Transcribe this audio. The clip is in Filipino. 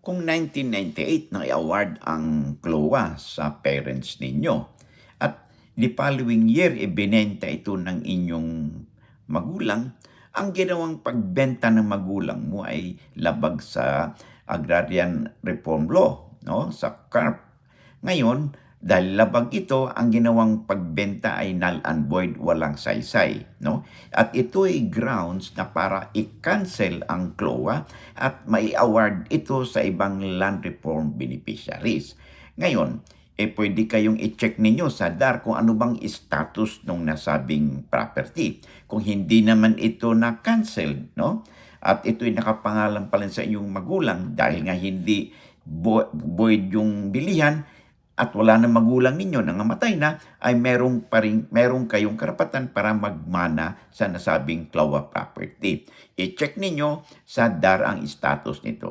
Kung 1998 na i-award ang CLOA sa parents ninyo at the following year ibinenta ito ng inyong magulang, ang ginawang pagbenta ng magulang mo ay labag sa Agrarian Reform Law, no? sa CARP. Ngayon, dahil labag ito, ang ginawang pagbenta ay null and void, walang saysay. No? At ito ay grounds na para i-cancel ang CLOA at mai-award ito sa ibang land reform beneficiaries. Ngayon, eh pwede kayong i-check ninyo sa DAR kung ano bang status ng nasabing property. Kung hindi naman ito na-cancel, no? At ito'y nakapangalan pa rin sa inyong magulang dahil nga hindi vo- void yung bilihan, at wala na magulang ninyo na namatay na, ay merong, pa rin, merong kayong karapatan para magmana sa nasabing CLOA property. I-check ninyo sa DAR ang status nito.